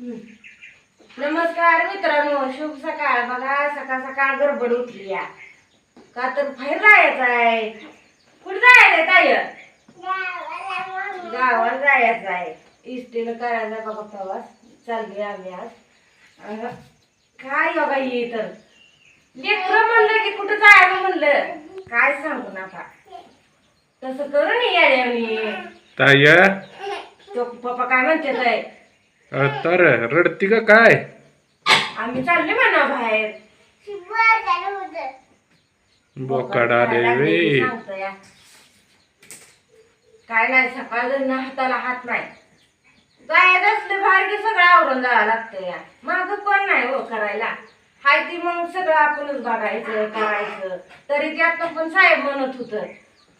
नमस्कार मित्रांनो शुभ सकाळ. बघा सकाळ सकाळ गडबड उठली या. का तर बाहेर जायचं आहे? कुठे जायचंय ताय गावाला जायचं आहे. इस्टीनं करायचा बघा प्रवास? चाललोय आम्ही आज. काय बघा ये तर? लेकरं म्हणलं की कुठं जायचं म्हणलं? काय सांगू नका. तसं करू नये ताय तो पप्पा काय म्हणते तर रडती का काय? आम्ही चालले म्हणा बाहेर. बोकाड आले वे सांगतो या. काय नाही सकाळ जरी हाताला हात नाही. जायचं असलं बाहेर की सगळं आवरून जावं लागतं या. माग कोण नाही हो करायला. हाय ती मग सगळं आपणच बघायचं करायचं. तरी त्यात पण साहेब म्हणत होत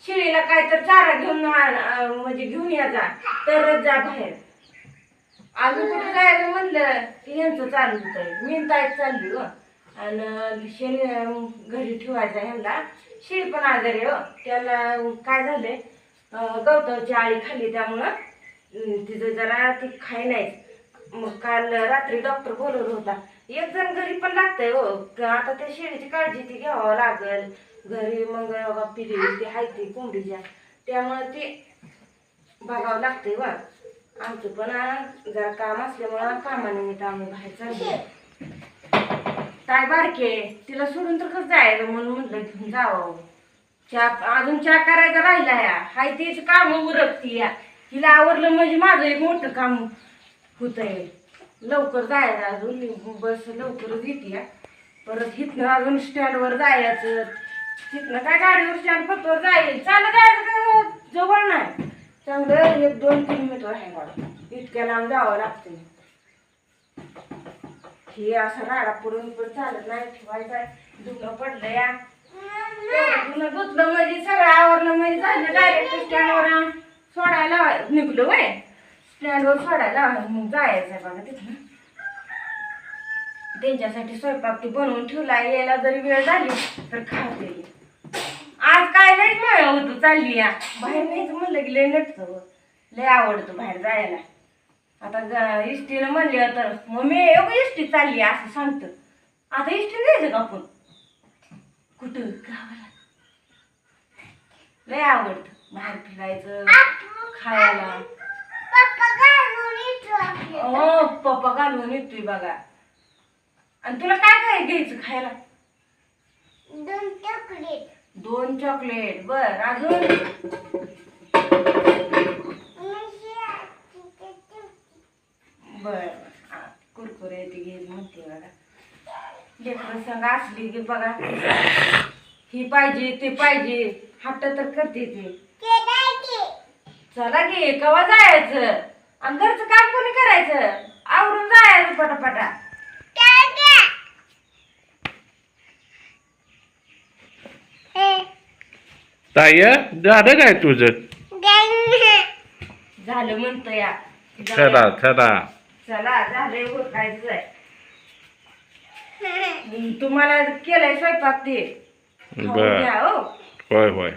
शिळीला काय तर चारा घेऊन आण, अं, म्हणजे घेऊन यायचा तरच जा बाहेर. आम्ही कुठे जायला म्हणलं की यांचं चालू होतं मी ताईत चालली हो. आणि शेण घरी ठेवायचा ह्यांना शेळी पण आजारी हो. त्याला काय झालंय अं, गवताची आळी खाल्ली त्यामुळं. तिचं जरा ती खाय नाही मग काल रात्री डॉक्टर बोलवलं होता. एक जण घरी पण लागतंय हो. आता त्या शेळीची काळजी ती घ्यावं लागल. घरी मग पिली ती हाय ती कोंबडीच्या. त्यामुळं ती बघावं लागतंय वा. आमचं पण जरा काम असल्यामुळं कामानिमित्त आम्ही बाहेर चाललो काय बारके? तिला सोडून तर कसं जायचं म्हणून म्हटलं घेऊन जावं. चहा अजून चहा करायचा राहिला या. हाय तीच काम उरकती या. तिला आवडलं म्हणजे माझं एक मोठं काम होतंय. लवकर जायचं अजून बस लवकरच येते या. परत इथनं अजून स्टँडवर जायचं. तिथनं काय गाडीवर स्टँड फक्त जाईल. चालत जायचं काय जवळ नाही? चांगलं एक दोन किलोमीटर आहे मला. इतक्या लांब जावं लागतं हे असं राडा पडून पण चालत नाही. ठेवायचं दुखणं पडलं या धुणं धुतलं म्हणजे सगळं आवरलं म्हणजे झालं डायरेक्ट स्टँडवर सोडायला निघलो वय. स्टँडवर सोडायला मग जायचं आहे बघा तिथं त्यांच्यासाठी स्वयंपाक ती बनवून ठेवला यायला जरी वेळ झाली तर खाते. आज काय होतो चालली या बाहेर न्यायचं म्हणलं की लय नटतं लय आवडतं बाहेर जायला. आता इष्टीनं म्हणलं तर मग मी एवढं इष्टी चालली असं सांगतं. आता इष्टी जायचं का आपण? कुठं? गावाला. लय आवडतं. बाहेर फिरायचं खायला. हो पप्पा घालून येतोय बघा. आणि तुला काय काय घ्यायचं खायला? दोन चॉकलेट. दोन चॉकलेट. बर अजून बर कुरकुरे ती घे म्हणते बघा. लेकरं संग असली की बघा. ही पाहिजे ते पाहिजे. हट्ट तर करते ते. चला की कवा जायचं? आणि घरचं काम कोणी करायचं? आवरून जायचं पटापटा. ताय झालं काय तुझं? झालं म्हणतो या. चला चला. चला झालंय उरकायचं आहे. तुम्हाला केलंय स्वयंपाक ते? बर. घ्या, हो. होय होय.